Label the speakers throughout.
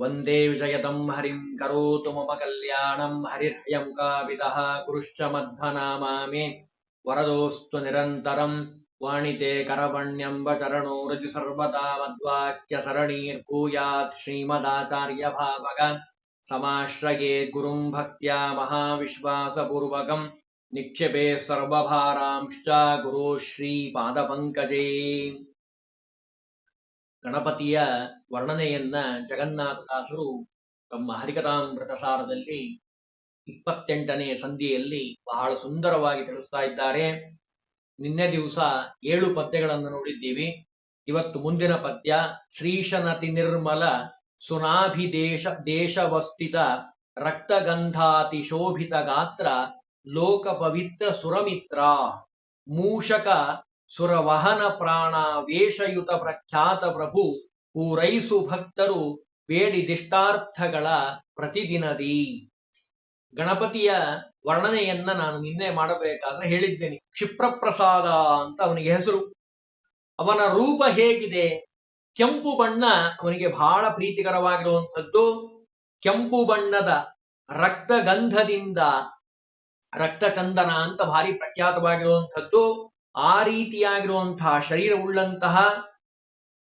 Speaker 1: वंदे विजयतम् हरि करोतु मम कल्याणम् हरिर्ह्यङ्काविदः कुरुश्च मद्धनामा मे वरदोऽस्तु निरन्तरम् वाणिते करवण्यम्बचरणो रजु सर्वदा मद्वाक्यसरणीर्भूयात् श्रीमदाचार्यभावग सामश्रिए गुरु भक्त महाविश्वासपूर्वक निक्षेपे सर्वभारांश्च गुरो श्रीपादपङ्कजे ಗಣಪತಿಯ ವರ್ಣನೆಯನ್ನ ಜಗನ್ನಾಥದಾಸರು ತಮ್ಮ ಹರಿಕಥಾಮೃತ ಸಾರದಲ್ಲಿ ಇಪ್ಪತ್ತೆಂಟನೇ ಸಂಧಿಯಲ್ಲಿ ಬಹಳ ಸುಂದರವಾಗಿ ತಿಳಿಸ್ತಾ ಇದ್ದಾರೆ. ನಿನ್ನೆ ದಿವಸ ಏಳು ಪದ್ಯಗಳನ್ನು ನೋಡಿದ್ದೀವಿ. ಇವತ್ತು ಮುಂದಿನ ಪದ್ಯ ಶ್ರೀಶನತಿ ನಿರ್ಮಲ ಸುನಾಭಿದೇಶ ದೇಶವಸ್ಥಿತ ರಕ್ತಗಂಧಾತಿ ಶೋಭಿತ ಗಾತ್ರ ಲೋಕ ಪವಿತ್ರ ಸುರಮಿತ್ರ ಮೂಷಕ ಸುರವಹನ ಪ್ರಾಣ ವೇಷಯುತ ಪ್ರಖ್ಯಾತ ಪ್ರಭು, ಪೂರೈಸು ಭಕ್ತರು ಬೇಡಿದಿಷ್ಟಾರ್ಥಗಳ ಪ್ರತಿದಿನದಿ. ಗಣಪತಿಯ ವರ್ಣನೆಯನ್ನ ನಾನು ನಿನ್ನೆ ಮಾಡಬೇಕಾದ್ರೆ ಹೇಳಿದ್ದೇನೆ. ಕ್ಷಿಪ್ರಪ್ರಸಾದ ಅಂತ ಅವನಿಗೆ ಹೆಸರು. ಅವನ ರೂಪ ಹೇಗಿದೆ? ಕೆಂಪು ಬಣ್ಣ ಅವನಿಗೆ ಬಹಳ ಪ್ರೀತಿಕರವಾಗಿರುವಂಥದ್ದು. ಕೆಂಪು ಬಣ್ಣದ ರಕ್ತಗಂಧದಿಂದ ರಕ್ತಚಂದನ ಅಂತ ಭಾರಿ ಪ್ರಖ್ಯಾತವಾಗಿರುವಂಥದ್ದು. ಆ ರೀತಿಯಾಗಿರುವಂತಹ ಶರೀರವುಳ್ಳಂತಹ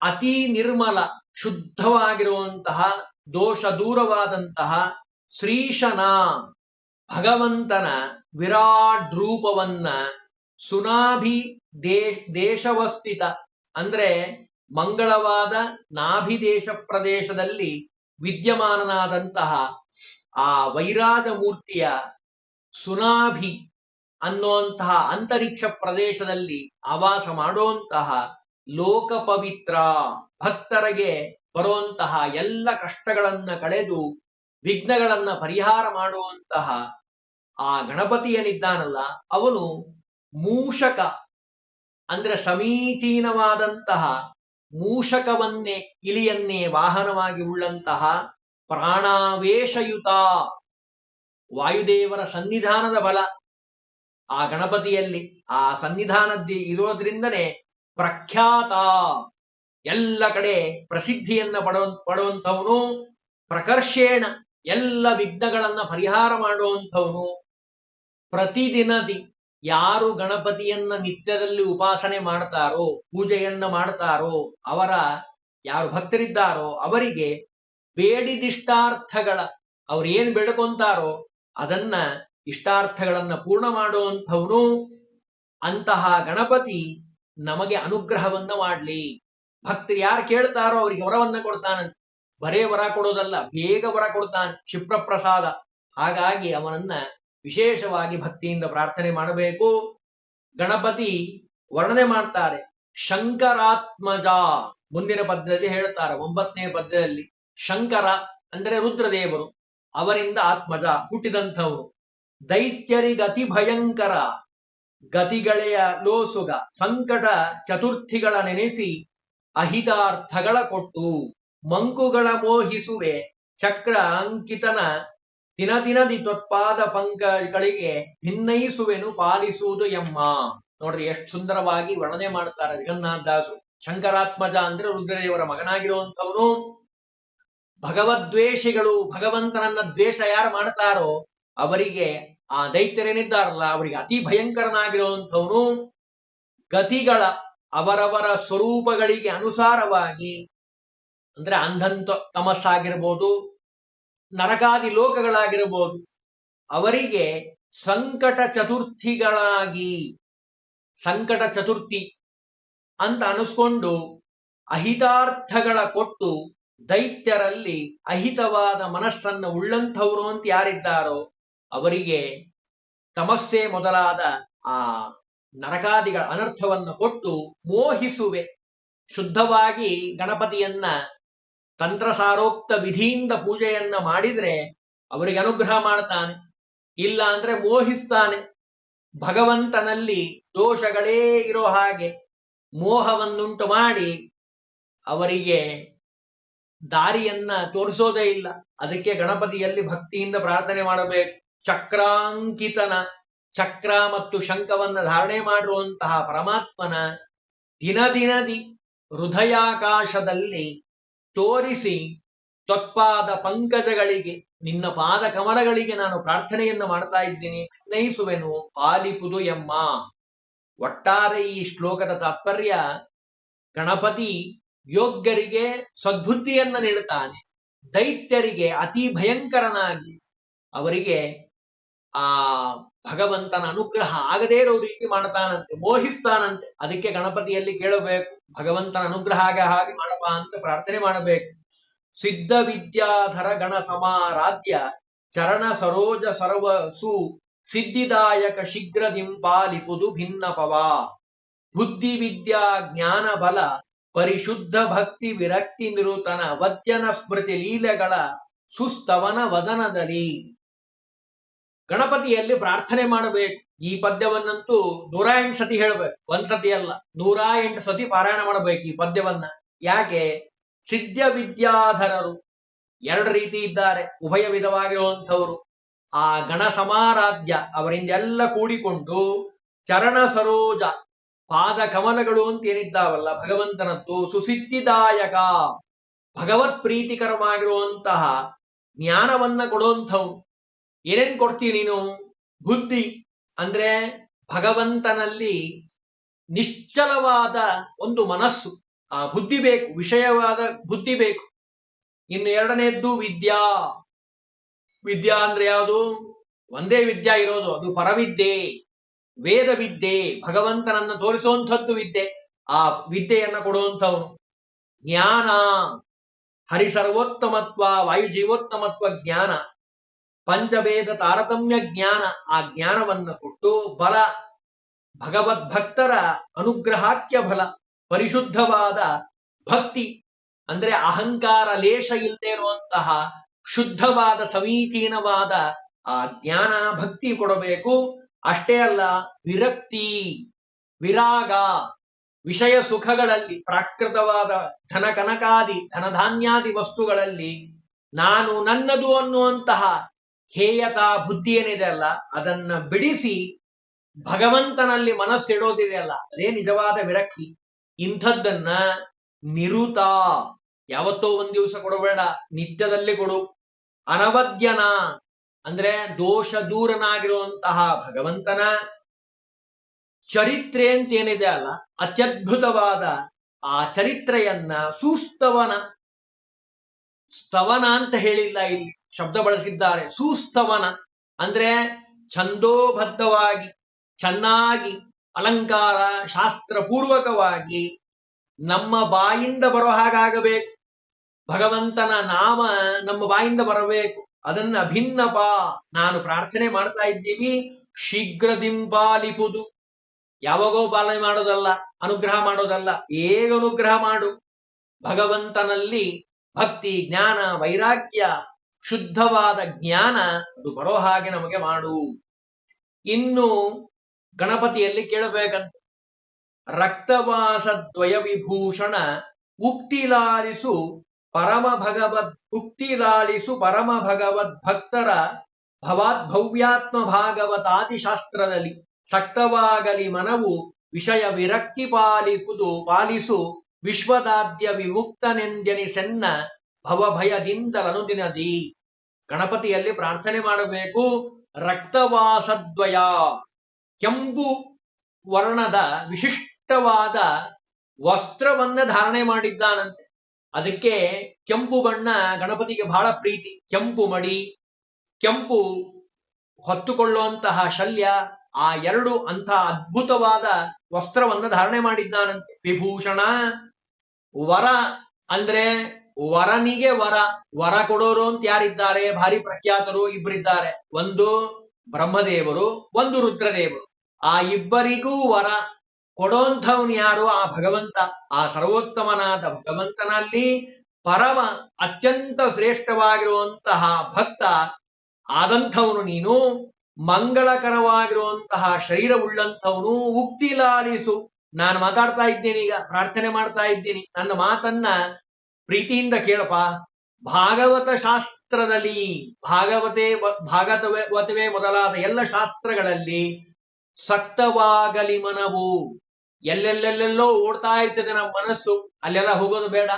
Speaker 1: ಅತಿ ನಿರ್ಮಲ, ಶುದ್ಧವಾಗಿರುವಂತಹ, ದೋಷ ದೂರವಾದಂತಹ ಶ್ರೀಶನ ಭಗವಂತನ ವಿರಾಟ್ ರೂಪವನ್ನ ಸುನಾಭಿ ದೇಶವಸ್ಥಿತ, ಅಂದ್ರೆ ಮಂಗಳವಾದ ನಾಭಿ ದೇಶ ಪ್ರದೇಶದಲ್ಲಿ ವಿದ್ಯಮಾನನಾದಂತಹ ಆ ವೈರಾಗ ಮೂರ್ತಿಯ ಸುನಾಭಿ ಅನ್ನುವಂತಹ ಅಂತರಿಕ್ಷ ಪ್ರದೇಶದಲ್ಲಿ ಆವಾಸ ಮಾಡುವಂತಹ ಲೋಕ ಪವಿತ್ರ. ಭಕ್ತರಿಗೆ ಬರುವಂತಹ ಎಲ್ಲ ಕಷ್ಟಗಳನ್ನ ಕಳೆದು ವಿಘ್ನಗಳನ್ನ ಪರಿಹಾರ ಮಾಡುವಂತಹ ಆ ಗಣಪತಿಯನಿದ್ದಾನಲ್ಲ, ಅವನು ಮೂಷಕ, ಅಂದ್ರೆ ಸಮೀಚೀನವಾದಂತಹ ಮೂಷಕವನ್ನೇ, ಇಲಿಯನ್ನೇ ವಾಹನವಾಗಿ ಉಳ್ಳಂತಹ ಪ್ರಾಣಾವೇಶಯುತ ವಾಯುದೇವರ ಸನ್ನಿಧಾನದ ಬಲ. ಆ ಗಣಪತಿಯಲ್ಲಿ ಆ ಸನ್ನಿಧಾನದ್ದಿ ಇರೋದ್ರಿಂದನೇ ಪ್ರಖ್ಯಾತ ಎಲ್ಲ ಕಡೆ ಪ್ರಸಿದ್ಧಿಯನ್ನ ಪಡೋ, ಪಡುವಂಥವನು ಪ್ರಕರ್ಷೇಣ ಎಲ್ಲ ವಿಘ್ನಗಳನ್ನ ಪರಿಹಾರ ಮಾಡುವಂಥವನು. ಪ್ರತಿದಿನದಿ ಯಾರು ಗಣಪತಿಯನ್ನ ನಿತ್ಯದಲ್ಲಿ ಉಪಾಸನೆ ಮಾಡ್ತಾರೋ, ಪೂಜೆಯನ್ನ ಮಾಡ್ತಾರೋ, ಅವರ ಯಾರು ಭಕ್ತರಿದ್ದಾರೋ ಅವರಿಗೆ ಬೇಡಿದಿಷ್ಟಾರ್ಥಗಳ ಅವ್ರೇನ್ ಬೇಡ್ಕೊಂತಾರೋ ಅದನ್ನ ಇಷ್ಟಾರ್ಥಗಳನ್ನ ಪೂರ್ಣ ಮಾಡುವಂಥವನು ಅಂತಹ ಗಣಪತಿ ನಮಗೆ ಅನುಗ್ರಹವನ್ನ ಮಾಡಲಿ. ಭಕ್ತರು ಯಾರು ಕೇಳ್ತಾರೋ ಅವರಿಗೆ ವರವನ್ನ ಕೊಡ್ತಾನಂತೆ ಬರೇ ವರ ಕೊಡೋದಲ್ಲ, ಬೇಗ ವರ ಕೊಡ್ತಾನೆ, ಕ್ಷಿಪ್ರಪ್ರಸಾದ. ಹಾಗಾಗಿ ಅವನನ್ನ ವಿಶೇಷವಾಗಿ ಭಕ್ತಿಯಿಂದ ಪ್ರಾರ್ಥನೆ ಮಾಡಬೇಕು. ಗಣಪತಿ ವರ್ಣನೆ ಮಾಡ್ತಾರೆ, ಶಂಕರಾತ್ಮಜ. ಮುಂದಿನ ಪದ್ಯದಲ್ಲಿ ಹೇಳ್ತಾರೆ, ಒಂಬತ್ತನೇ ಪದ್ಯದಲ್ಲಿ ಶಂಕರ ಅಂದ್ರೆ ರುದ್ರದೇವರು, ಅವರಿಂದ ಆತ್ಮಜ ಹುಟ್ಟಿದಂಥವರು. ದೈತ್ಯರಿಗತಿ ಭಯಂಕರ. ಗತಿಗಳೆಯ ಲೋಸುಗ, ಸಂಕಟ ಚತುರ್ಥಿಗಳ ನೆನೆಸಿ ಅಹಿತಾರ್ಥಗಳ ಕೊಟ್ಟು ಮಂಕುಗಳ ಮೋಹಿಸುವೆ. ಚಕ್ರ ಅಂಕಿತನ ದಿನ ದಿನದಿ ತ್ವತ್ಪಾದ ಪಂಕಗಳಿಗೆ ಭಿನ್ನಯಿಸುವೆನು ಪಾಲಿಸುವುದು ಎಮ್ಮ. ನೋಡ್ರಿ ಎಷ್ಟು ಸುಂದರವಾಗಿ ವರ್ಣನೆ ಮಾಡ್ತಾರೆ ಜಗನ್ನಾಥ ದಾಸು. ಶಂಕರಾತ್ಮಜ ಅಂದ್ರೆ ರುದ್ರದೇವರ ಮಗನಾಗಿರುವಂಥವನು. ಭಗವದ್ವೇಷಿಗಳು, ಭಗವಂತನನ್ನ ದ್ವೇಷ ಯಾರು ಮಾಡ್ತಾರೋ ಅವರಿಗೆ ಆ ದೈತ್ಯರೇನಿದ್ದಾರಲ್ಲ ಅವರಿಗೆ ಅತಿ ಭಯಂಕರನಾಗಿರುವಂಥವನು ಗತಿಗಳ ಅವರವರ ಸ್ವರೂಪಗಳಿಗೆ ಅನುಸಾರವಾಗಿ, ಅಂದ್ರೆ ಅಂಧಂತ ತಮಸ್ಸಾಗಿರ್ಬೋದು, ನರಕಾದಿ ಲೋಕಗಳಾಗಿರ್ಬೋದು, ಅವರಿಗೆ ಸಂಕಟ ಚತುರ್ಥಿಗಳಾಗಿ, ಸಂಕಟ ಚತುರ್ಥಿ ಅಂತ ಅನಿಸ್ಕೊಂಡು ಅಹಿತಾರ್ಥಗಳ ಕೊಟ್ಟು ದೈತ್ಯರಲ್ಲಿ ಅಹಿತವಾದ ಮನಸ್ಸನ್ನು ಉಳ್ಳಂಥವ್ರು ಅಂತ ಯಾರಿದ್ದಾರೋ ಅವರಿಗೆ ತಮಸ್ಸೆ ಮೊದಲಾದ ಆ ನರಕಾದಿಗಳ ಅನರ್ಥವನ್ನು ಕೊಟ್ಟು ಮೋಹಿಸುವೆ. ಶುದ್ಧವಾಗಿ ಗಣಪತಿಯನ್ನ ತಂತ್ರಸಾರೋಕ್ತ ವಿಧಿಯಿಂದ ಪೂಜೆಯನ್ನ ಮಾಡಿದ್ರೆ ಅವರಿಗೆ ಅನುಗ್ರಹ ಮಾಡ್ತಾನೆ. ಇಲ್ಲ ಅಂದ್ರೆ ಮೋಹಿಸ್ತಾನೆ. ಭಗವಂತನಲ್ಲಿ ದೋಷಗಳೇ ಇರೋ ಹಾಗೆ ಮೋಹವನ್ನುಂಟು ಮಾಡಿ ಅವರಿಗೆ ದಾರಿಯನ್ನ ತೋರಿಸೋದೇ ಇಲ್ಲ. ಅದಕ್ಕೆ ಗಣಪತಿಯಲ್ಲಿ ಭಕ್ತಿಯಿಂದ ಪ್ರಾರ್ಥನೆ ಮಾಡಬೇಕು. ಚಕ್ರಾಂಕಿತನ, ಚಕ್ರ ಮತ್ತು ಶಂಖವನ್ನ ಧಾರಣೆ ಮಾಡಿರುವಂತಹ ಪರಮಾತ್ಮನ ದಿನ ದಿನದಿ ಹೃದಯಾಕಾಶದಲ್ಲಿ ತೋರಿಸಿ ತ್ವತ್ಪಾದ ಪಂಕಜಗಳಿಗೆ, ನಿನ್ನ ಪಾದ ಕಮಲಗಳಿಗೆ ನಾನು ಪ್ರಾರ್ಥನೆಯನ್ನು ಮಾಡ್ತಾ ಇದ್ದೀನಿ. ನಯಿಸುವೆನು ಪಾಲಿಪುದು ಎಮ್ಮ. ಒಟ್ಟಾರೆ ಈ ಶ್ಲೋಕದ ತಾತ್ಪರ್ಯ ಗಣಪತಿ ಯೋಗ್ಯರಿಗೆ ಸದ್ಬುದ್ಧಿಯನ್ನ ನೀಡುತ್ತಾನೆ. ದೈತ್ಯರಿಗೆ ಅತಿ ಭಯಂಕರನಾಗಿ ಅವರಿಗೆ ಆ ಭಗವಂತನ ಅನುಗ್ರಹ ಆಗದೇ ಇರೋ ರೀತಿ ಮಾಡ್ತಾನಂತೆ, ಮೋಹಿಸ್ತಾನಂತೆ. ಅದಕ್ಕೆ ಗಣಪತಿಯಲ್ಲಿ ಕೇಳಬೇಕು, ಭಗವಂತನ ಅನುಗ್ರಹ ಆಗ ಹಾಗೆ ಮಾಡಪ್ಪ ಅಂತ ಪ್ರಾರ್ಥನೆ ಮಾಡಬೇಕು. ಸಿದ್ಧ ವಿದ್ಯಾಧರ ಗಣ ಸಮಾರಾಧ್ಯ ಚರಣ ಸರೋಜ ಸರ್ವ ಸು ಸಿದ್ಧಿದಾಯಕ ಭಿನ್ನ ಭಿನ್ನಪವ ಬುದ್ಧಿ ವಿದ್ಯಾ ಜ್ಞಾನ ಬಲ ಪರಿಶುದ್ಧ ಭಕ್ತಿ ವಿರಕ್ತಿ ನಿರುತನ ವದ್ಯನ ಸ್ಮೃತಿ ಲೀಲೆಗಳ ಸುಸ್ತವನ ವದನದಲ್ಲಿ ಗಣಪತಿಯಲ್ಲಿ ಪ್ರಾರ್ಥನೆ ಮಾಡಬೇಕು. ಈ ಪದ್ಯವನ್ನಂತೂ ನೂರ ಎಂಟು ಸತಿ ಹೇಳಬೇಕು. ಒಂದ್ ಸತಿ ಅಲ್ಲ, ನೂರ ಎಂಟು ಸತಿ ಪಾರಾಯಣ ಮಾಡಬೇಕು ಈ ಪದ್ಯವನ್ನ. ಯಾಕೆ? ಸಿದ್ಧ ವಿದ್ಯಾಧರರು ಎರಡು ರೀತಿ ಇದ್ದಾರೆ, ಉಭಯ ವಿಧವಾಗಿರುವಂಥವ್ರು. ಆ ಗಣ ಸಮಾರಾಧ್ಯ ಅವರಿಂದೆಲ್ಲ ಕೂಡಿಕೊಂಡು ಚರಣ ಸರೋಜ, ಪಾದ ಕಮಲಗಳು ಅಂತ ಏನಿದ್ದಾವಲ್ಲ, ಭಗವಂತನದ್ದು ಸುಸಿದ್ಧಿದಾಯಕ ಭಗವತ್ ಪ್ರೀತಿಕರವಾಗಿರುವಂತಹ ಜ್ಞಾನವನ್ನ ಕೊಡುವಂಥವು ಏನೇನ್ ಕೊಡ್ತೀಯ ನೀನು? ಬುದ್ಧಿ ಅಂದ್ರೆ ಭಗವಂತನಲ್ಲಿ ನಿಶ್ಚಲವಾದ ಒಂದು ಮನಸ್ಸು. ಆ ಬುದ್ಧಿ ಬೇಕು, ವಿಷಯವಾದ ಬುದ್ಧಿ ಬೇಕು. ಇನ್ನು ಎರಡನೇದ್ದು ವಿದ್ಯಾ. ವಿದ್ಯಾ ಅಂದ್ರೆ ಯಾವುದು? ಒಂದೇ ವಿದ್ಯಾ ಇರೋದು, ಅದು ಪರವಿದ್ಯೆ. ವೇದ ವಿದ್ಯೆ ಭಗವಂತನನ್ನ ತೋರಿಸುವಂಥದ್ದು ವಿದ್ಯೆ. ಆ ವಿದ್ಯೆಯನ್ನ ಕೊಡುವಂಥವನು. ಜ್ಞಾನ. ಹರಿಸರ್ವೋತ್ತಮತ್ವ, ವಾಯುಜೀವೋತ್ತಮತ್ವ ವಾಯು ಜೀವೋತ್ತಮತ್ವ ಜ್ಞಾನ. ಪಂಚವೇದ ತಾರತಮ್ಯ ಜ್ಞಾನ, ಆ ಜ್ಞಾನವನ್ನ ಕೊಟ್ಟು ಬಲ ಭಗವದ್ಭಕ್ತರ ಅನುಗ್ರಹಾಕ್ಯ ಬಲ, ಪರಿಶುದ್ಧವಾದ ಭಕ್ತಿ, ಅಂದ್ರೆ ಅಹಂಕಾರ, ಲೇಷ ಇಲ್ಲದೆ ಇರುವಂತಹ ಶುದ್ಧವಾದ, ಸಮೀಚೀನವಾದ, ಆ ಜ್ಞಾನ, ಭಕ್ತಿ ಕೊಡಬೇಕು. ಅಷ್ಟೇ ಅಲ್ಲ, ವಿರಕ್ತಿ, ವಿರಾಗ, ವಿಷಯ ಸುಖಗಳಲ್ಲಿ, ಪ್ರಾಕೃತವಾದ ಧನ ಕನಕಾದಿ, ಧನಧಾನ್ಯಾದಿ ವಸ್ತುಗಳಲ್ಲಿ ನಾನು ನನ್ನದು ಅನ್ನುವಂತಹ ಹೇಯತಾ ಬುದ್ಧಿ ಏನಿದೆ ಅಲ್ಲ, ಅದನ್ನ ಬಿಡಿಸಿ ಭಗವಂತನಲ್ಲಿ ಮನಸ್ಸಿಡೋದಿದೆ ಅಲ್ಲ, ಅದೇ ನಿಜವಾದ ವಿರಕ್ತಿ. ಇಂಥದ್ದನ್ನ ನಿರುತ, ಯಾವತ್ತೋ ಒಂದ್ ದಿವಸ ಕೊಡಬೇಡ, ನಿತ್ಯದಲ್ಲಿ ಕೊಡು. ಅನವದ್ಯನ, ಅಂದ್ರೆ ದೋಷ ದೂರನಾಗಿರುವಂತಹ ಭಗವಂತನ ಚರಿತ್ರೆ ಅಂತ ಏನಿದೆ ಅಲ್ಲ, ಅತ್ಯದ್ಭುತವಾದ ಆ ಚರಿತ್ರೆಯನ್ನ ಸುಸ್ತವನ, ಸ್ತವನ ಅಂತ ಹೇಳಿಲ್ಲ ಇಲ್ಲಿ. ಶಬ್ದ ಬಳಸಿದ್ದಾರೆ. ಸುಸ್ತವನ ಅಂದ್ರೆ ಛಂದೋಬದ್ಧವಾಗಿ, ಚೆನ್ನಾಗಿ, ಅಲಂಕಾರ, ಶಾಸ್ತ್ರಪೂರ್ವಕವಾಗಿ ನಮ್ಮ ಬಾಯಿಂದ ಬರೋ ಹಾಗಾಗಬೇಕು. ಭಗವಂತನ ನಾಮ ನಮ್ಮ ಬಾಯಿಂದ ಬರಬೇಕು. ಅದನ್ನ ಭಿನ್ನಪ ನಾನು ಪ್ರಾರ್ಥನೆ ಮಾಡ್ತಾ ಇದ್ದೀವಿ. ಶೀಘ್ರದಿಂಪಾಲಿಪುದು ಯಾವಾಗೋ ಪಾಲನೆ ಮಾಡೋದಲ್ಲ, ಅನುಗ್ರಹ ಮಾಡೋದಲ್ಲ ಏಗ ಅನುಗ್ರಹ ಮಾಡು. ಭಗವಂತನಲ್ಲಿ ಭಕ್ತಿ, ಜ್ಞಾನ, ವೈರಾಗ್ಯ ಶುದ್ಧವಾದ ಜ್ಞಾನ ಅದು ಬರೋ ಹಾಗೆ ನಮಗೆ ಮಾಡು. ಇನ್ನು ಗಣಪತಿಯಲ್ಲಿ ಕೇಳಬೇಕಂತ. ರಕ್ತವಾಸದ್ವಯ ವಿಭೂಷಣ ಉಕ್ತಿಲಾಲಿಸು ಪರಮ ಭಗವದ್, ಉಕ್ತಿಲಾಲಿಸು ಪರಮ ಭಗವದ್ ಭಕ್ತರ ಭವಾತ್ ಭವ್ಯಾತ್ಮ ಭಾಗವತಾದಿ ಶಾಸ್ತ್ರದಲ್ಲಿ ಸಕ್ತವಾಗಲಿ ಮನವು ವಿಷಯ ವಿರಕ್ತಿ ಪಾಲಿಪುದು ಪಾಲಿಸು ವಿಶ್ವದಾದ್ಯ ವಿಮುಕ್ತನೆಂದೆನಿಸೆನ್ನ ಭವಭಯದಿಂದಲನುದಿನದಿ. ಗಣಪತಿಯಲ್ಲಿ ಪ್ರಾರ್ಥನೆ ಮಾಡಬೇಕು. ರಕ್ತವಾಸದ್ವಯ. ಕೆಂಪು ವರ್ಣದ ವಿಶಿಷ್ಟವಾದ ವಸ್ತ್ರವನ್ನ ಧಾರಣೆ ಮಾಡಿದ್ದಾನಂತೆ. ಅದಕ್ಕೆ ಕೆಂಪು ಬಣ್ಣ ಗಣಪತಿಗೆ ಬಹಳ ಪ್ರೀತಿ. ಕೆಂಪು ಮಡಿ, ಕೆಂಪು ಹೊತ್ತುಕೊಳ್ಳುವಂತಹ ಶಲ್ಯ, ಆ ಎರಡು ಅಂಥ ಅದ್ಭುತವಾದ ವಸ್ತ್ರವನ್ನ ಧಾರಣೆ ಮಾಡಿದ್ದಾನಂತೆ. ವಿಭೂಷಣ, ವರ ಅಂದ್ರೆ ವರನಿಗೆ ವರ ವರ ಕೊಡೋರು ಅಂತ ಯಾರಿದ್ದಾರೆ? ಭಾರಿ ಪ್ರಖ್ಯಾತರು ಇಬ್ಬರಿದ್ದಾರೆ ಒಂದು ಬ್ರಹ್ಮದೇವರು, ಒಂದು ರುದ್ರದೇವರು. ಆ ಇಬ್ಬರಿಗೂ ವರ ಕೊಡೋಂಥವನು ಯಾರು? ಆ ಭಗವಂತ. ಆ ಸರ್ವೋತ್ತಮನಾದ ಭಗವಂತನಲ್ಲಿ ಪರಮ, ಅತ್ಯಂತ ಶ್ರೇಷ್ಠವಾಗಿರುವಂತಹ ಭಕ್ತ ಆದಂಥವನು ನೀನು. ಮಂಗಳಕರವಾಗಿರುವಂತಹ ಶರೀರ ಉಳ್ಳಂಥವನು. ಉಕ್ತಿ ಲಾಲಿಸು. ನಾನು ಮಾತಾಡ್ತಾ ಇದ್ದೇನೆ ಈಗ. ಪ್ರಾರ್ಥನೆ ಮಾಡ್ತಾ ಇದ್ದೀನಿ. ನನ್ನ ಮಾತನ್ನ ಪ್ರೀತಿಯಿಂದ ಕೇಳಪ್ಪ. ಭಾಗವತ ಶಾಸ್ತ್ರದಲ್ಲಿ, ಭಾಗವತೆ ಭಾಗವತವೇ ಮೊದಲಾದ ಎಲ್ಲ ಶಾಸ್ತ್ರಗಳಲ್ಲಿ ಸಕ್ತವಾಗಲಿ ಮನವು. ಎಲ್ಲೆಲ್ಲೆಲ್ಲೆಲ್ಲೋ ಓಡ್ತಾ ಇರ್ತದೆ ನಮ್ಮ ಮನಸ್ಸು. ಅಲ್ಲೆಲ್ಲ ಹೋಗೋದು ಬೇಡ.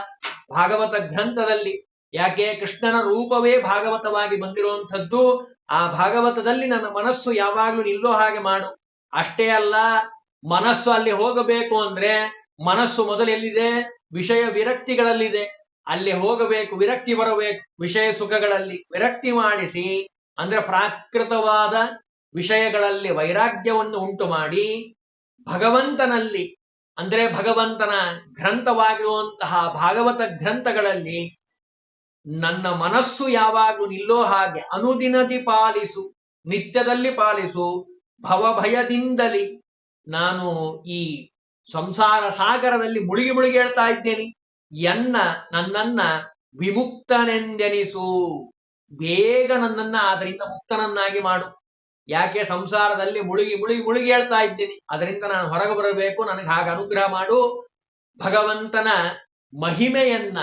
Speaker 1: ಭಾಗವತ ಗ್ರಂಥದಲ್ಲಿ ಯಾಕೆ ಕೃಷ್ಣನ ರೂಪವೇ ಭಾಗವತವಾಗಿ ಬಂದಿರುವಂಥದ್ದು, ಆ ಭಾಗವತದಲ್ಲಿ ನನ್ನ ಮನಸ್ಸು ಯಾವಾಗ್ಲೂ ನಿಲ್ಲೋ ಹಾಗೆ ಮಾಡು. ಅಷ್ಟೇ ಅಲ್ಲ, ಮನಸ್ಸು ಅಲ್ಲಿ ಹೋಗಬೇಕು ಅಂದ್ರೆ ಮನಸ್ಸು ಮೊದಲು ಎಲ್ಲಿದೆ ವಿಷಯ ವಿರಕ್ತಿಗಳಲ್ಲಿದೆ. ಅಲ್ಲಿ ಹೋಗಬೇಕು, ವಿರಕ್ತಿ ಬರಬೇಕು, ವಿಷಯ ಸುಖಗಳಲ್ಲಿ ವಿರಕ್ತಿ ಮಾಡಿಸಿ, ಅಂದ್ರೆ ಪ್ರಾಕೃತವಾದ ವಿಷಯಗಳಲ್ಲಿ ವೈರಾಗ್ಯವನ್ನು ಉಂಟು ಮಾಡಿ, ಭಗವಂತನಲ್ಲಿ, ಅಂದ್ರೆ ಭಗವಂತನ ಗ್ರಂಥವಾಗಿರುವಂತಹ ಭಾಗವತ ಗ್ರಂಥಗಳಲ್ಲಿ ನನ್ನ ಮನಸ್ಸು ಯಾವಾಗಲೂ ನಿಲ್ಲೋ ಹಾಗೆ ಅನುದಿನದಿ ಪಾಲಿಸು, ನಿತ್ಯದಲ್ಲಿ ಪಾಲಿಸು, ಭವಭಯದಿಂದಲಿ ನಾನು ಈ ಸಂಸಾರ ಸಾಗರದಲ್ಲಿ ಮುಳುಗಿ ಮುಳುಗಿ ಹೇಳ್ತಾ ಇದ್ದೇನೆ. ಎನ್ನ ನನ್ನನ್ನ ವಿಮುಕ್ತನೆಂದೆನಿಸು. ಬೇಗ ನನ್ನನ್ನ ಅದರಿಂದ ಮುಕ್ತನನ್ನಾಗಿ ಮಾಡು. ಯಾಕೆ ಸಂಸಾರದಲ್ಲಿ ಮುಳುಗಿ ಮುಳುಗಿ ಮುಳುಗಿ ಹೇಳ್ತಾ ಇದ್ದೀನಿ. ಅದರಿಂದ ನಾನು ಹೊರಗೆ ಬರಬೇಕು. ನನಗೆ ಹಾಗೆ ಅನುಗ್ರಹ ಮಾಡು. ಭಗವಂತನ ಮಹಿಮೆಯನ್ನ,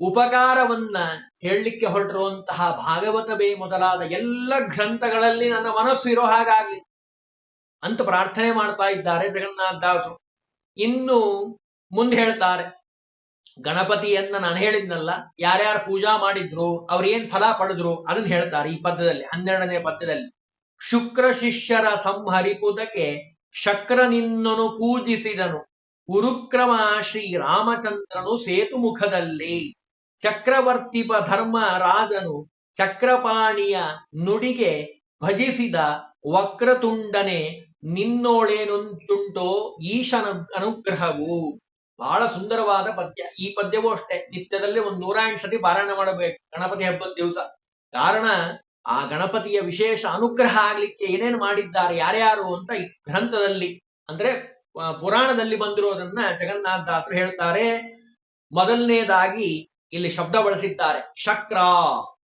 Speaker 1: ಉಪಕಾರವನ್ನ ಹೇಳಲಿಕ್ಕೆ ಹೊರಟಿರುವಂತಹ ಭಾಗವತವೇ ಮೊದಲಾದ ಎಲ್ಲ ಗ್ರಂಥಗಳಲ್ಲಿ ನನ್ನ ಮನಸ್ಸು ಇರೋ ಹಾಗಾಗ್ಲಿ ಅಂತ ಪ್ರಾರ್ಥನೆ ಮಾಡ್ತಾ ಇದ್ದಾರೆ ಜಗನ್ನಾಥದಾಸರು ಇನ್ನು ಮುಂದೆ ಹೇಳ್ತಾರೆ. ಗಣಪತಿಯನ್ನ ನಾನು ಹೇಳಿದ್ನಲ್ಲ, ಯಾರ್ಯಾರು ಪೂಜಾ ಮಾಡಿದ್ರು, ಅವ್ರು ಏನ್ ಫಲ ಪಡೆದ್ರು ಅದನ್ನ ಹೇಳ್ತಾರೆ ಈ ಪದ್ಯದಲ್ಲಿ, ಹನ್ನೆರಡನೇ ಪದ್ಯದಲ್ಲಿ. ಶುಕ್ರ ಶಿಷ್ಯರ ಸಂಹರಿಪುದಕ್ಕೆ ಶಕ್ರ ನಿನ್ನನು ಪೂಜಿಸಿದನು. ಗುರುಕ್ರಮ ಶ್ರೀ ರಾಮಚಂದ್ರನು ಸೇತು ಮುಖದಲ್ಲಿ ಚಕ್ರವರ್ತಿಪ ಧರ್ಮ ರಾಜನು ಚಕ್ರಪಾಣಿಯ ನುಡಿಗೆ ಭಜಿಸಿದ ವಕ್ರತುಂಡನೆ ನಿನ್ನೋಳೇನೊಂದುಂಟೋ ಈಶನ ಅನುಗ್ರಹವು. ಬಹಳ ಸುಂದರವಾದ ಪದ್ಯ. ಈ ಪದ್ಯವೂ ಅಷ್ಟೇ. ನಿತ್ಯದಲ್ಲಿ ಒಂದು ನೂರ ಎಂಟು ಸತಿ ಪಾರಾಯಣ ಮಾಡಬೇಕು. ಗಣಪತಿ ಹಬ್ಬದ ದಿವಸ. ಕಾರಣ, ಆ ಗಣಪತಿಯ ವಿಶೇಷ ಅನುಗ್ರಹ ಆಗ್ಲಿಕ್ಕೆ ಏನೇನು ಮಾಡಿದ್ದಾರೆ, ಯಾರ್ಯಾರು ಅಂತ ಈ ಗ್ರಂಥದಲ್ಲಿ, ಅಂದ್ರೆ ಪುರಾಣದಲ್ಲಿ ಬಂದಿರೋದನ್ನ ಜಗನ್ನಾಥ ದಾಸರು ಹೇಳ್ತಾರೆ. ಮೊದಲನೇದಾಗಿ ಇಲ್ಲಿ ಶಬ್ದ ಬಳಸಿದ್ದಾರೆ. ಶಕ್ರ.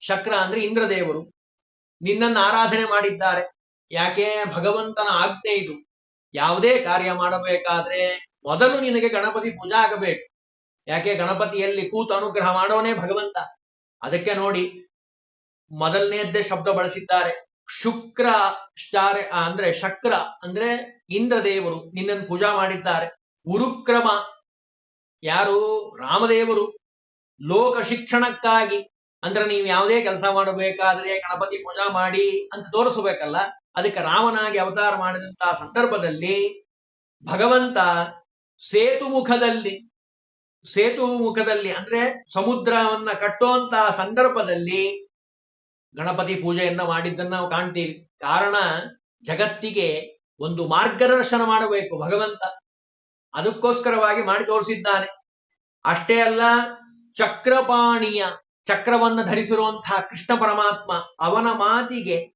Speaker 1: ಶಕ್ರ ಅಂದ್ರೆ ಇಂದ್ರದೇವರು. ನಿನ್ನನ್ನು ಆರಾಧನೆ ಮಾಡಿದ್ದಾರೆ. ಯಾಕೆ? ಭಗವಂತನ ಆಜ್ಞೆ ಇದು. ಯಾವುದೇ ಕಾರ್ಯ ಮಾಡಬೇಕಾದ್ರೆ ಮೊದಲು ನಿನಗೆ ಗಣಪತಿ ಪೂಜಾ ಆಗಬೇಕು. ಯಾಕೆ? ಗಣಪತಿಯಲ್ಲಿ ಕೂತು ಅನುಗ್ರಹ ಮಾಡೋನೇ ಭಗವಂತ. ಅದಕ್ಕೆ ನೋಡಿ, ಮೊದಲನೇದ್ದೇ ಶಬ್ದ ಬಳಸಿದ್ದಾರೆ. ಶುಕ್ರ ಅಂದ್ರೆ ಶಕ್ರ, ಅಂದ್ರೆ ಇಂದ್ರದೇವರು ನಿನ್ನನ್ನು ಪೂಜಾ ಮಾಡಿದ್ದಾರೆ. ಉರುಕ್ರಮ, ಯಾರು? ರಾಮದೇವರು. ಲೋಕ ಶಿಕ್ಷಣಕ್ಕಾಗಿ. ಅಂದ್ರೆ ನೀವು ಯಾವುದೇ ಕೆಲಸ ಮಾಡಬೇಕಾದ್ರೆ ಗಣಪತಿ ಪೂಜಾ ಮಾಡಿ ಅಂತ ತೋರಿಸಬೇಕಲ್ಲ, ಅದಕ್ಕೆ ರಾಮನಾಗಿ ಅವತಾರ ಮಾಡಿದಂತಹ ಸಂದರ್ಭದಲ್ಲಿ ಭಗವಂತ ಸೇತು ಮುಖದಲ್ಲಿ ಸೇತು ಮುಖದಲ್ಲಿ ಅಂದ್ರೆ ಸಮುದ್ರವನ್ನ ಕಟ್ಟುವಂತಹ ಸಂದರ್ಭದಲ್ಲಿ ಗಣಪತಿ ಪೂಜೆಯನ್ನ ಮಾಡಿದ್ದನ್ನ ನಾವು ಕಾಣ್ತೀವಿ. ಕಾರಣ ಜಗತ್ತಿಗೆ ಒಂದು ಮಾರ್ಗದರ್ಶನ ಮಾಡಬೇಕು ಭಗವಂತ. ಅದಕ್ಕೋಸ್ಕರವಾಗಿ ಮಾಡಿ ತೋರಿಸಿದ್ದಾನೆ. ಅಷ್ಟೇ ಅಲ್ಲ, ಚಕ್ರಪಾಣಿಯ ಚಕ್ರವನ್ನ ಧರಿಸಿರುವಂತಹ ಕೃಷ್ಣ ಪರಮಾತ್ಮ ಅವನ ಮಾತಿಗೆ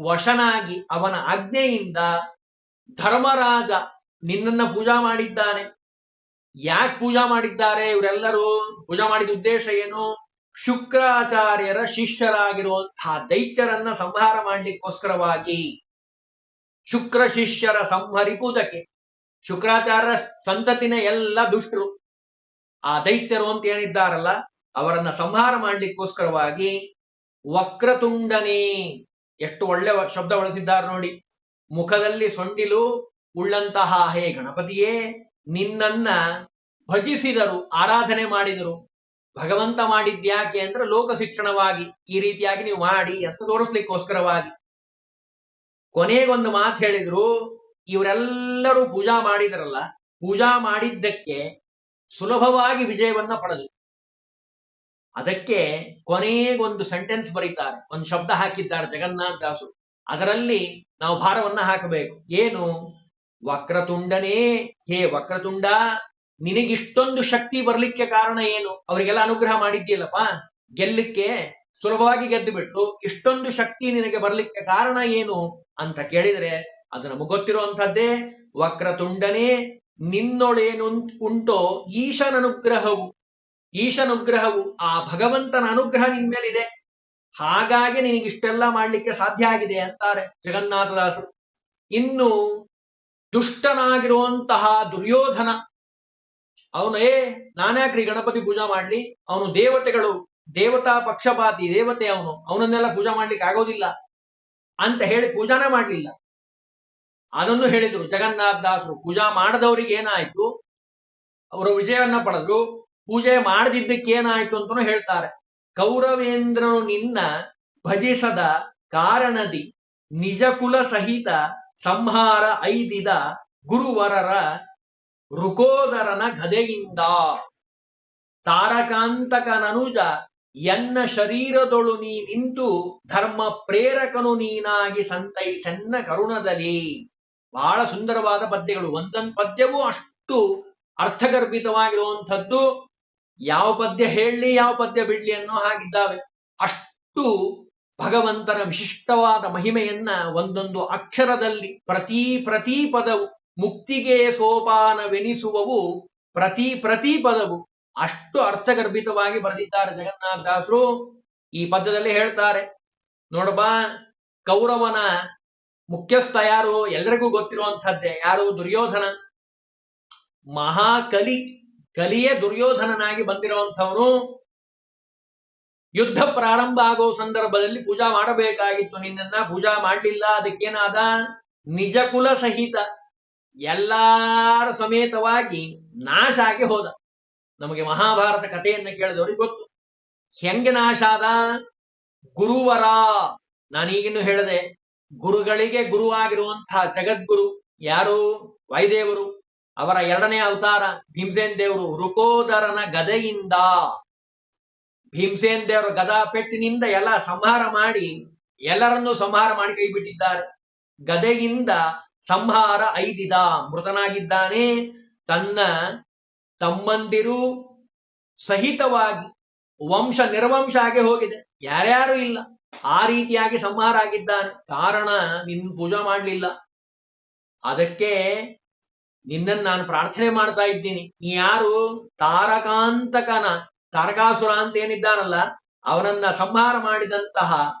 Speaker 1: ವಶನಾಗಿ ಅವನ ಆಜ್ಞೆಯಿಂದ ಧರ್ಮರಾಜ ನಿನ್ನನ್ನ ಪೂಜಾ ಮಾಡಿದ್ದಾನೆ. ಯಾಕೆ ಪೂಜಾ ಮಾಡಿದ್ದಾರೆ? ಇವರೆಲ್ಲರೂ ಪೂಜಾ ಮಾಡಿದ ಉದ್ದೇಶ ಏನು? ಶುಕ್ರಾಚಾರ್ಯರ ಶಿಷ್ಯರಾಗಿರುವಂತಹ ದೈತ್ಯರನ್ನ ಸಂಹಾರ ಮಾಡಲಿಕ್ಕೋಸ್ಕರವಾಗಿ ಶುಕ್ರ ಶಿಷ್ಯರ ಸಂಹರಿಪುದಕ್ಕೆ ಶುಕ್ರಾಚಾರ್ಯರ ಸಂತತಿನ ಎಲ್ಲ ದುಷ್ಟರು ಆ ದೈತ್ಯರು ಅಂತ ಏನಿದ್ದಾರಲ್ಲ, ಅವರನ್ನ ಸಂಹಾರ ಮಾಡ್ಲಿಕ್ಕೋಸ್ಕರವಾಗಿ ವಕ್ರತುಂಡನೇ. ಎಷ್ಟು ಒಳ್ಳೆ ಶಬ್ದ ಬಳಸಿದ್ದಾರೆ ನೋಡಿ. ಮುಖದಲ್ಲಿ ಸೊಂಡಿಲು ಉಳ್ಳಂತಹ, ಹೇ ಗಣಪತಿಯೇ, ನಿನ್ನನ್ನ ಭಜಿಸಿದರು, ಆರಾಧನೆ ಮಾಡಿದರು. ಭಗವಂತ ಮಾಡಿದ್ಯಾಕೆ ಅಂದ್ರೆ ಲೋಕ ಶಿಕ್ಷಣವಾಗಿ ಈ ರೀತಿಯಾಗಿ ನೀವು ಮಾಡಿ ಅಂತ ತೋರಿಸ್ಲಿಕ್ಕೋಸ್ಕರವಾಗಿ. ಕೊನೆಗೊಂದು ಮಾತು ಹೇಳಿದ್ರು, ಇವರೆಲ್ಲರೂ ಪೂಜಾ ಮಾಡಿದರಲ್ಲ, ಪೂಜಾ ಮಾಡಿದ್ದಕ್ಕೆ ಸುಲಭವಾಗಿ ವಿಜಯವನ್ನ ಪಡೆದು ಅದಕ್ಕೆ ಕೊನೆಗೊಂದು ಸೆಂಟೆನ್ಸ್ ಬರೀತಾರೆ, ಒಂದು ಶಬ್ದ ಹಾಕಿದ್ದಾರೆ ಜಗನ್ನಾಥ ದಾಸು ಅದರಲ್ಲಿ ನಾವು ಭಾರವನ್ನ ಹಾಕಬೇಕು. ಏನು? ವಕ್ರತುಂಡನೇ? ಹೇ ವಕ್ರತುಂಡ, ನಿನಗಿಷ್ಟೊಂದು ಶಕ್ತಿ ಬರ್ಲಿಕ್ಕೆ ಕಾರಣ ಏನು? ಅವರಿಗೆಲ್ಲ ಅನುಗ್ರಹ ಮಾಡಿದ್ದೀಯಲ್ಲಪ್ಪ? ಗೆಲ್ಲಕ್ಕೆ ಸುಲಭವಾಗಿ ಗೆದ್ದು ಬಿಟ್ಟು ಇಷ್ಟೊಂದು ಶಕ್ತಿ ನಿನಗೆ ಬರ್ಲಿಕ್ಕೆ ಕಾರಣ ಏನು ಅಂತ ಕೇಳಿದ್ರೆ ಅದು ನಮಗೆ ಗೊತ್ತಿರುವಂತಹದ್ದೇ ವಕ್ರತುಂಡನೇ, ನಿನ್ನೊಳೇನು ಉಂಟೋ ಈಶನ ಅನುಗ್ರಹವು. ಈಶನುಗ್ರಹವು ಆ ಭಗವಂತನ ಅನುಗ್ರಹ ನಿನ್ ಮೇಲಿದೆ. ಹಾಗಾಗಿ ನಿನಗಿಷ್ಟೆಲ್ಲ ಮಾಡ್ಲಿಕ್ಕೆ ಸಾಧ್ಯ ಆಗಿದೆ ಅಂತಾರೆ ಜಗನ್ನಾಥದಾಸರು. ಇನ್ನು ದುಷ್ಟನಾಗಿರುವಂತಹ ದುರ್ಯೋಧನ. ಅವನು, ಏ ನಾನ್ಯಾಕ್ರಿ ಗಣಪತಿ ಪೂಜಾ ಮಾಡ್ಲಿ. ಅವನು ದೇವತೆಗಳು, ದೇವತಾ ಪಕ್ಷಪಾತಿ, ದೇವತೆ ಅವನು. ಅವನನ್ನೆಲ್ಲ ಪೂಜಾ ಮಾಡ್ಲಿಕ್ಕೆ ಆಗೋದಿಲ್ಲ ಅಂತ ಹೇಳಿ ಪೂಜಾನೇ ಮಾಡ್ಲಿಲ್ಲ. ಅದನ್ನು ಹೇಳಿದ್ರು, ಜಗನ್ನಾಥ ದಾಸರು, ಪೂಜಾ ಮಾಡದವರಿಗೆ ಏನಾಯ್ತು? ಅವರು ವಿಜಯವನ್ನ ಪಡೆದ್ರು, ಪೂಜೆ ಮಾಡದಿದ್ದಕ್ಕೆ ಏನಾಯ್ತು ಅಂತನೂ ಹೇಳ್ತಾರೆ. ಕೌರವೇಂದ್ರನು ನಿನ್ನ ಭಜಿಸದ ಕಾರಣದಿ ನಿಜ ಕುಲ ಸಹಿತ ಸಂಹಾರ ಐದಿದ ಗುರುವರರ ರುಕೋದರನ ಗದೆಯಿಂದ. ತಾರಕಾಂತಕನನುಜ, ಎನ್ನ ಶರೀರದೊಳು ನೀ ನಿಂತು ಧರ್ಮ ಪ್ರೇರಕನು ನೀನಾಗಿ ಸಂತೈಸನ್ನ ಕರುಣದಲ್ಲಿ. ಬಹಳ ಸುಂದರವಾದ ಪದ್ಯಗಳು. ಒಂದೊಂದು ಪದ್ಯವೂ ಅಷ್ಟು ಅರ್ಥಗರ್ಭಿತವಾಗಿರುವಂಥದ್ದು. ಯಾವ ಪದ್ಯ ಹೇಳಲಿ, ಯಾವ ಪದ್ಯ ಬಿಡ್ಲಿ ಅನ್ನೋ ಹಾಗಿದ್ದಾವೆ. ಅಷ್ಟು ಭಗವಂತನ ವಿಶಿಷ್ಟವಾದ ಮಹಿಮೆಯನ್ನ ಒಂದೊಂದು ಅಕ್ಷರದಲ್ಲಿ ಪ್ರತಿ ಪ್ರತಿ ಪದವು ಮುಕ್ತಿಗೆ ಸೋಪಾನವೆನಿಸುವವು ಪ್ರತಿ ಪ್ರತಿ ಪದವು ಅಷ್ಟು ಅರ್ಥಗರ್ಭಿತವಾಗಿ ಬರೆದಿದ್ದಾರೆ ಜಗನ್ನಾಥ ದಾಸರು. ಈ ಪದ್ಯದಲ್ಲಿ ಹೇಳ್ತಾರೆ ನೋಡಬಾ ಕೌರವನ ಮುಖ್ಯಸ್ಥ ಯಾರು? ಎಲ್ರಿಗೂ ಗೊತ್ತಿರುವಂಥದ್ದೇ. ಯಾರು? ದುರ್ಯೋಧನ. ಮಹಾಕಲಿ, ಕಲಿಯೇ ದುರ್ಯೋಧನನಾಗಿ ಬಂದಿರುವಂಥವನು. ಯುದ್ಧ ಪ್ರಾರಂಭ ಆಗೋ ಸಂದರ್ಭದಲ್ಲಿ ಪೂಜಾ ಮಾಡಬೇಕಾಗಿತ್ತು. ನಿನ್ನನ್ನ ಪೂಜಾ ಮಾಡಲಿಲ್ಲ, ಅದಕ್ಕೇನಾದ? ನಿಜ ಕುಲ ಸಹಿತ ಎಲ್ಲಾರ ಸಮೇತವಾಗಿ ನಾಶ ಆಗಿ ಹೋದ. ನಮಗೆ ಮಹಾಭಾರತ ಕಥೆಯನ್ನ ಕೇಳಿದವರಿಗೆ ಗೊತ್ತು. ಹೆಂಗೆ ನಾಶ ಆದ? ಗುರುವರ. ನಾನೀಗಿನ್ನು ಹೇಳದೆ, ಗುರುಗಳಿಗೆ ಗುರುವಾಗಿರುವಂತಹ ಜಗದ್ಗುರು ಯಾರು? ವೈದೇವರು ಅವರ ಎರಡನೇ ಅವತಾರ ಭೀಮಸೇನ್ ದೇವರು, ರುಕೋದರನ ಗದೆಯಿಂದ. ಭೀಮಸೇನ್ ದೇವರ ಗದಾ ಪೆಟ್ಟಿನಿಂದ ಎಲ್ಲ ಸಂಹಾರ ಮಾಡಿ ಎಲ್ಲರನ್ನೂ ಸಂಹಾರ ಮಾಡಿ ಕೈ ಬಿಟ್ಟಿದ್ದಾರೆ. ಗದೆಯಿಂದ ಸಂಹಾರ ಐದಿದ ಮೃತನಾಗಿದ್ದಾನೆ. ತನ್ನ ತಮ್ಮಂದಿರು ಸಹಿತವಾಗಿ ವಂಶ ನಿರ್ವಂಶ ಆಗಿ ಹೋಗಿದೆ. ಯಾರ್ಯಾರು ಇಲ್ಲ. ಆ ರೀತಿಯಾಗಿ ಸಂಹಾರ ಆಗಿದ್ದಾನೆ. ಕಾರಣ ನಿನ್ ಪೂಜಾ ಮಾಡಲಿಲ್ಲ. ಅದಕ್ಕೆ ನಿನ್ನನ್ನು ನಾನು ಪ್ರಾರ್ಥನೆ ಮಾಡ್ತಾ ಇದ್ದೀನಿ. ನೀ ಯಾರು? ತಾರಕಾಂತಕನ. ತಾರಕಾಸುರ ಅಂತ ಏನಿದ್ದಾನಲ್ಲ ಅವನನ್ನ ಸಂಹಾರ ಮಾಡಿದಂತಹ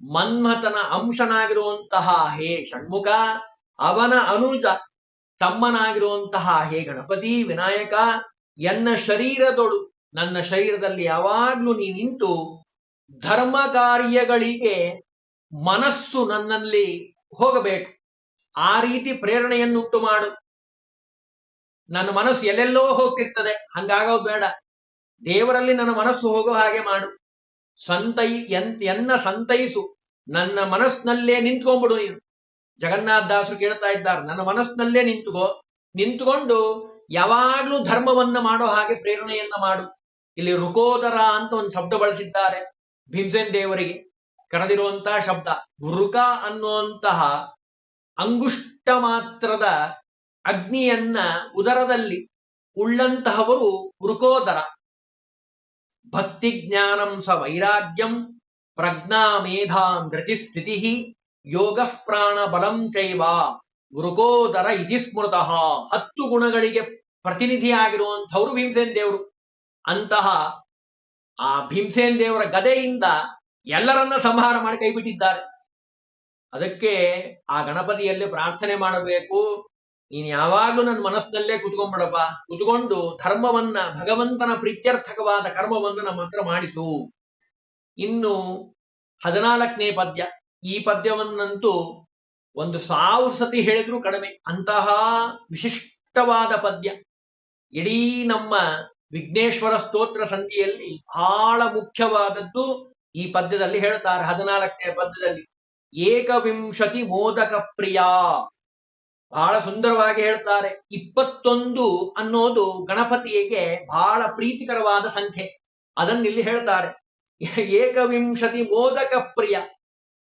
Speaker 1: ಮನ್ಮಥನ ಅಂಶನಾಗಿರುವಂತಹ ಹೇ ಷಣ್ಮುಖ, ಅವನ ಅನುಜ ತಮ್ಮನಾಗಿರುವಂತಹ ಹೇ ಗಣಪತಿ ವಿನಾಯಕ, ಎನ್ನ ಶರೀರದೊಳು, ನನ್ನ ಶರೀರದಲ್ಲಿ ಯಾವಾಗ್ಲೂ ನೀ ನಿಂತು ಧರ್ಮ ಕಾರ್ಯಗಳಿಗೆ ಮನಸ್ಸು ನನ್ನಲ್ಲಿ ಹೋಗಬೇಕು. ಆ ರೀತಿ ಪ್ರೇರಣೆಯನ್ನುಂಟು ಮಾಡು. ನನ್ನ ಮನಸ್ಸು ಎಲ್ಲೆಲ್ಲೋ ಹೋಗ್ತಿರ್ತದೆ. ಹಂಗಾಗೋ ಬೇಡ. ದೇವರಲ್ಲಿ ನನ್ನ ಮನಸ್ಸು ಹೋಗೋ ಹಾಗೆ ಮಾಡು. ಸಂತೈ ಎನ್ ಎನ್ನ ಸಂತೈಸು. ನನ್ನ ಮನಸ್ಸಿನಲ್ಲೇ ನಿಂತ್ಕೊಂಡ್ಬಿಡು ನೀನು. ಜಗನ್ನಾಥ ದಾಸರು ಕೇಳ್ತಾ ಇದ್ದಾರೆ, ನನ್ನ ಮನಸ್ಸಿನಲ್ಲೇ ನಿಂತುಕೋ. ನಿಂತುಕೊಂಡು ಯಾವಾಗ್ಲೂ ಧರ್ಮವನ್ನ ಮಾಡೋ ಹಾಗೆ ಪ್ರೇರಣೆಯನ್ನ ಮಾಡು. ಇಲ್ಲಿ ರುಕೋದರ ಅಂತ ಒಂದು ಶಬ್ದ ಬಳಸಿದ್ದಾರೆ ಭೀಮಸೇನ್ ದೇವರಿಗೆ. ಕರೆದಿರುವಂತಹ ಶಬ್ದ ವೃಕ ಅನ್ನುವಂತಹ ಅಂಗುಷ್ಟ ಮಾತ್ರದ ಅಗ್ನಿಯನ್ನ ಉದರದಲ್ಲಿ ಉಳ್ಳಂತಹವರು ವೃಕೋದರ ಭಕ್ತಿ ಜ್ಞಾನಂ ಸ ವೈರಾಗ್ಯಂ ಪ್ರಜ್ಞಾ ಮೇಧಾಂ ಧೃತಿ ಸ್ಥಿತಿ ಯೋಗ ಪ್ರಾಣ ಬಲಂ ಚೈವ ಮೃಗೋದರ ಇತಿ ಸ್ಮೃತಃ ಹತ್ತು ಗುಣಗಳಿಗೆ ಪ್ರತಿನಿಧಿಯಾಗಿರುವಂಥವ್ರು ಭೀಮಸೇನ್ ದೇವರು. ಅಂತಹ ಆ ಭೀಮಸೇನ್ ದೇವರ ಗದೆಯಿಂದ ಎಲ್ಲರನ್ನ ಸಂಹಾರ ಮಾಡಿ ಕೈಬಿಟ್ಟಿದ್ದಾರೆ ಅದಕ್ಕೆ ಆ ಗಣಪತಿಯಲ್ಲಿ ಪ್ರಾರ್ಥನೆ ಮಾಡಬೇಕು. ನೀನು ಯಾವಾಗಲೂ ನನ್ನ ಮನಸ್ಸಿನಲ್ಲೇ ಕುತ್ಕೊಂಡ್ಬಿಡಪ್ಪ. ಕುತ್ಕೊಂಡು ಧರ್ಮವನ್ನ, ಭಗವಂತನ ಪ್ರೀತ್ಯರ್ಥಕವಾದ ಕರ್ಮವನ್ನು ನಮ್ಮ ಹತ್ರ ಮಾಡಿಸು. ಇನ್ನು ಹದಿನಾಲ್ಕನೇ ಪದ್ಯ. ಈ ಪದ್ಯವನ್ನಂತೂ ಒಂದು ಸಾವಿರ ಸತಿ ಹೇಳಿದ್ರು ಕಡಿಮೆ. ಅಂತಹ ವಿಶಿಷ್ಟವಾದ ಪದ್ಯ. ಇಡೀ ನಮ್ಮ ವಿಘ್ನೇಶ್ವರ ಸ್ತೋತ್ರ ಸಂಧಿಯಲ್ಲಿ ಬಹಳ ಮುಖ್ಯವಾದದ್ದು ಈ ಪದ್ಯದಲ್ಲಿ ಹೇಳ್ತಾರೆ, ಹದಿನಾಲ್ಕನೇ ಪದ್ಯದಲ್ಲಿ. ಏಕವಿಂಶತಿ ಮೋದಕ ಪ್ರಿಯ. ಬಹಳ ಸುಂದರವಾಗಿ ಹೇಳ್ತಾರೆ. ಇಪ್ಪತ್ತೊಂದು ಅನ್ನೋದು ಗಣಪತಿಯಿಗೆ ಬಹಳ ಪ್ರೀತಿಕರವಾದ ಸಂಖ್ಯೆ. ಅದನ್ನ ಇಲ್ಲಿ ಹೇಳ್ತಾರೆ. ಏಕವಿಂಶತಿ ಮೋದಕ ಪ್ರಿಯ.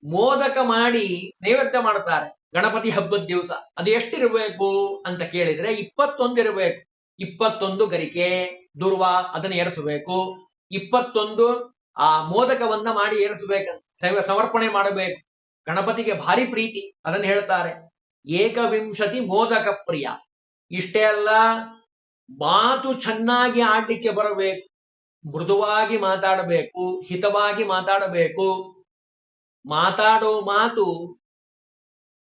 Speaker 1: ಮೋದಕ ಮಾಡಿ ನೈವೇದ್ಯ ಮಾಡ್ತಾರೆ ಗಣಪತಿ ಹಬ್ಬದ ದಿವಸ. ಅದು ಎಷ್ಟಿರಬೇಕು ಅಂತ ಕೇಳಿದ್ರೆ ಇಪ್ಪತ್ತೊಂದು ಇರಬೇಕು. ಇಪ್ಪತ್ತೊಂದು ಗರಿಕೆ, ದುರ್ವ ಅದನ್ನ ಏರಿಸಬೇಕು. ಇಪ್ಪತ್ತೊಂದು ಆ ಮೋದಕವನ್ನ ಮಾಡಿ ಏರಿಸಬೇಕಂತ ಸಮರ್ಪಣೆ ಮಾಡಬೇಕು. ಗಣಪತಿಗೆ ಭಾರಿ ಪ್ರೀತಿ. ಅದನ್ನ ಹೇಳ್ತಾರೆ. ಏಕವಿಂಶತಿ ಮೋದಕ ಪ್ರಿಯ ಇಷ್ಟೇ ಅಲ್ಲ, ಮಾತು ಚೆನ್ನಾಗಿ ಆಡ್ಲಿಕ್ಕೆ ಬರಬೇಕು, ಮೃದುವಾಗಿ ಮಾತಾಡಬೇಕು, ಹಿತವಾಗಿ ಮಾತಾಡಬೇಕು. ಮಾತಾಡೋ ಮಾತು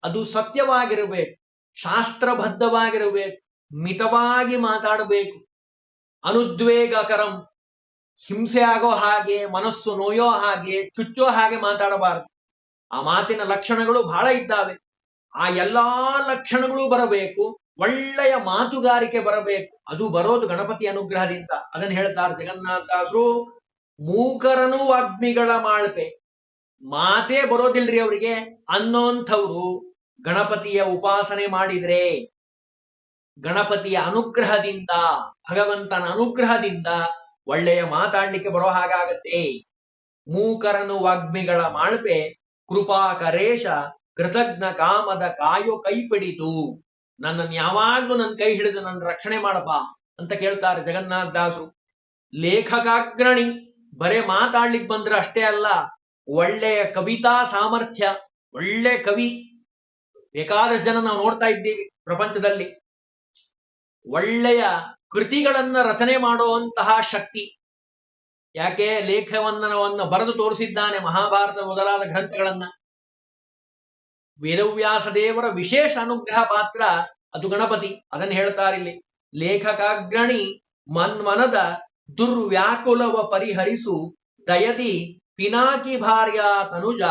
Speaker 1: ಅದು ಸತ್ಯವಾಗಿರಬೇಕು, ಶಾಸ್ತ್ರಬದ್ಧವಾಗಿರಬೇಕು, ಮಿತವಾಗಿ ಮಾತಾಡಬೇಕು. ಅನುದ್ವೇಗಕರಂ, ಹಿಂಸೆ ಆಗೋ ಹಾಗೆ, ಮನಸ್ಸು ನೋಯೋ ಹಾಗೆ, ಚುಚ್ಚೋ ಹಾಗೆ ಮಾತಾಡಬಾರದು. ಆ ಮಾತಿನ ಲಕ್ಷಣಗಳು ಬಹಳ ಇದ್ದಾವೆ. ಆ ಎಲ್ಲಾ ಲಕ್ಷಣಗಳು ಬರಬೇಕು, ಒಳ್ಳೆಯ ಮಾತುಗಾರಿಕೆ ಬರಬೇಕು. ಅದು ಬರೋದು ಗಣಪತಿ ಅನುಗ್ರಹದಿಂದ. ಅದನ್ನು ಹೇಳ್ತಾರೆ ಜಗನ್ನಾಥದಾಸರು ಮೂಕರನು ಅಗ್ನಿಗಳ ಮಾಳ್ಪೆ. ಮಾತೇ ಬರೋದಿಲ್ರಿ ಅವರಿಗೆ. ಅನ್ನೋಂಥವ್ರು ಗಣಪತಿಯ ಉಪಾಸನೆ ಮಾಡಿದ್ರೆ, ಗಣಪತಿಯ ಅನುಗ್ರಹದಿಂದ, ಭಗವಂತನ ಅನುಗ್ರಹದಿಂದ ಒಳ್ಳೆಯ ಮಾತಾಡ್ಲಿಕ್ಕೆ ಬರೋ ಹಾಗಾಗತ್ತೆ. ಮೂಕರನು ವಾಗ್ಮಿಗಳ ಮಾಳ್ಪೆ, ಕೃಪಾಕರೇಶ ಕೃತಜ್ಞ ಕಾಮದ ಕಾಯೋ ಕೈ ಪಿಡಿತು. ನನ್ನನ್ನು ಯಾವಾಗ್ಲೂ ನನ್ನ ಕೈ ಹಿಡಿದು ನನ್ನ ರಕ್ಷಣೆ ಮಾಡಪ್ಪ ಅಂತ ಕೇಳ್ತಾರೆ ಜಗನ್ನಾಥ ದಾಸರು ಲೇಖಕಾಗ್ರಣಿ, ಬರೇ ಮಾತಾಡ್ಲಿಕ್ಕೆ ಬಂದ್ರೆ ಅಷ್ಟೇ ಅಲ್ಲ ಒಳ್ಳೆಯ ಕವಿತಾ ಸಾಮರ್ಥ್ಯ, ಒಳ್ಳೆ ಕವಿ. ಬೇಕಾದಷ್ಟು ಜನ ನಾವು ನೋಡ್ತಾ ಇದ್ದೀವಿ ಪ್ರಪಂಚದಲ್ಲಿ. ಒಳ್ಳೆಯ ಕೃತಿಗಳನ್ನ ರಚನೆ ಮಾಡುವಂತಹ ಶಕ್ತಿ. ಯಾಕೆ ಲೇಖವನ್ನವನ್ನು ಬರೆದು ತೋರಿಸಿದ್ದಾನೆ ಮಹಾಭಾರತ ಮೊದಲಾದ ಗ್ರಂಥಗಳನ್ನ. ವೇದವ್ಯಾಸ ದೇವರ ವಿಶೇಷ ಅನುಗ್ರಹ ಪಾತ್ರ ಅದು ಗಣಪತಿ. ಅದನ್ನು ಹೇಳ್ತಾರಿಲ್ಲಿ ಲೇಖಕಾಗ್ರಣಿ ಮನ್ಮನದ ದುರ್ವ್ಯಾಕುಲವ ಪರಿಹರಿಸು, ದಯದಿ ಪಿನಾಕಿ ಭಾರ್ಯ ತನುಜ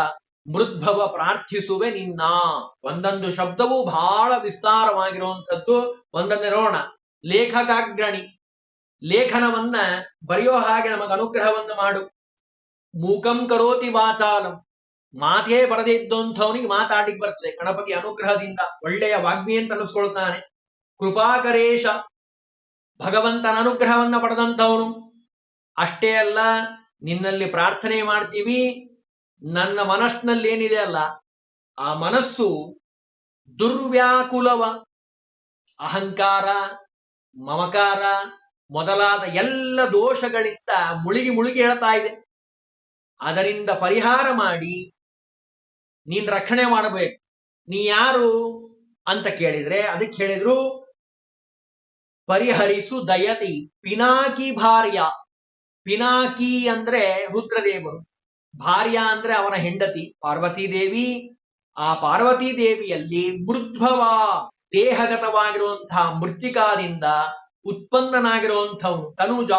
Speaker 1: ಮೃದ್ಭವ ಪ್ರಾರ್ಥಿಸುವೆ ನಿನ್ನ. ಒಂದೊಂದು ಶಬ್ದವು ಬಹಳ ವಿಸ್ತಾರವಾಗಿರುವಂಥದ್ದು ಒಂದನ್ನೇ ರೋಣ. ಲೇಖಕಾಗ್ರಣಿ. ಲೇಖನವನ್ನ ಬರೆಯೋ ಹಾಗೆ ನಮಗೆ ಅನುಗ್ರಹವನ್ನು ಮಾಡು. ಮೂಕಂ ಕರೋತಿ ವಾಚಾಲಂ. ಮಾತೇ ಬರದೇ ಇದ್ದಂಥವನಿಗೆ ಮಾತಾಡ್ಲಿಕ್ಕೆ ಬರ್ತದೆ. ಗಣಪತಿ ಅನುಗ್ರಹದಿಂದ ಒಳ್ಳೆಯ ವಾಗ್ಮಿ ಅಂತ ಅನಿಸ್ಕೊಳ್ತಾನೆ ಕೃಪಾಕರೇಶ ಭಗವಂತನ ಅನುಗ್ರಹವನ್ನ ಪಡೆದಂಥವನು. ಅಷ್ಟೇ ಅಲ್ಲ, ನಿನ್ನಲ್ಲಿ ಪ್ರಾರ್ಥನೆ ಮಾಡ್ತೀವಿ. ನನ್ನ ಮನಸ್ಸಿನಲ್ಲಿ ಏನಿದೆ ಅಲ್ಲ, ಆ ಮನಸ್ಸು ದುರ್ವ್ಯಾಕುಲವ, ಅಹಂಕಾರ, ಮಮಕಾರ ಮೊದಲಾದ ಎಲ್ಲ ದೋಷಗಳಿಂದ ಮುಳುಗಿ ಮುಳುಗಿ ಹೇಳ್ತಾ ಇದೆ. ಅದರಿಂದ ಪರಿಹಾರ ಮಾಡಿ ನೀನ್ ರಕ್ಷಣೆ ಮಾಡಬೇಕು. ನೀ ಯಾರು ಅಂತ ಕೇಳಿದ್ರೆ ಅದಕ್ಕೆ ಹೇಳಿದ್ರು, ಪರಿಹರಿಸು ದಯತಿ. ಪಿನಾಕಿ ಭಾರ್ಯ. ಪಿನಾಕಿ ಅಂದ್ರೆ ರುದ್ರದೇವರು. ಭಾರ್ಯ ಅಂದ್ರೆ ಅವನ ಹೆಂಡತಿ. ಪಾರ್ವತಿ ದೇವಿ, ಆ ಪಾರ್ವತಿ ದೇವಿಯಲ್ಲಿ ಮೃದ್ಭವ, ದೇಹಗತವಾಗಿರುವಂತಹ ಮೃತ್ತಿಕಾದಿಂದ ಉತ್ಪನ್ನನಾಗಿರುವಂಥವನು ತನುಜ.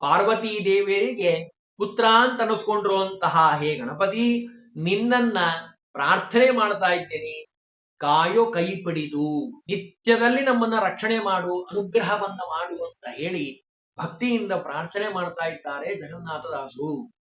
Speaker 1: ಪಾರ್ವತಿ ದೇವಿಯರಿಗೆ ಪುತ್ರ ಅಂತ ಅನಿಸ್ಕೊಂಡಿರುವಂತಹ ಹೇ ಗಣಪತಿ ನಿನ್ನನ್ನ ಪ್ರಾರ್ಥನೆ ಮಾಡ್ತಾ ಇದ್ದೇನೆ. ಕಾಯೋ ಕೈ ಪಡಿದು ನಿತ್ಯದಲ್ಲಿ ನಮ್ಮನ್ನ ರಕ್ಷಣೆ ಮಾಡು, ಅನುಗ್ರಹವನ್ನ ಮಾಡು ಅಂತ ಹೇಳಿ ಭಕ್ತಿಯಿಂದ ಪ್ರಾರ್ಥನೆ ಮಾಡ್ತಾ ಇದ್ದಾರೆ ಜಗನ್ನಾಥದಾಸರು.